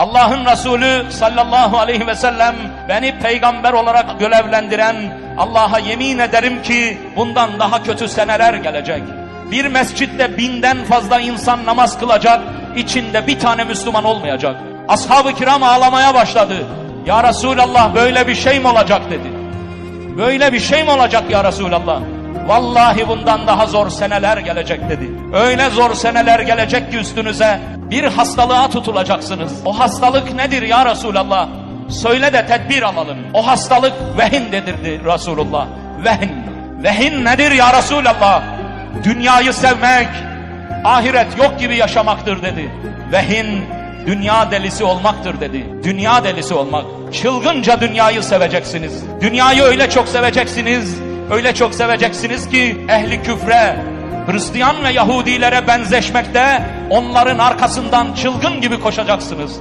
Allah'ın Resulü sallallahu aleyhi ve sellem beni peygamber olarak görevlendiren Allah'a yemin ederim ki bundan daha kötü seneler gelecek. Bir mescitte binden fazla insan namaz kılacak, içinde bir tane Müslüman olmayacak. Ashab-ı kiram ağlamaya başladı. Ya Resulallah böyle bir şey mi olacak dedi. Böyle bir şey mi olacak ya Resulallah? Vallahi bundan daha zor seneler gelecek dedi. Öyle zor seneler gelecek ki üstünüze bir hastalığa tutulacaksınız. O hastalık nedir ya Resulallah? Söyle de tedbir alalım. O hastalık vehin dedirdi Resulullah. Vehin. Vehin nedir ya Resulallah? Dünyayı sevmek, ahiret yok gibi yaşamaktır dedi. Vehin dünya delisi olmaktır dedi. Dünya delisi olmak. Çılgınca dünyayı seveceksiniz. Dünyayı öyle çok seveceksiniz. Öyle çok seveceksiniz ki ehli küfre, Hristiyan ve Yahudilere benzeşmekte onların arkasından çılgın gibi koşacaksınız.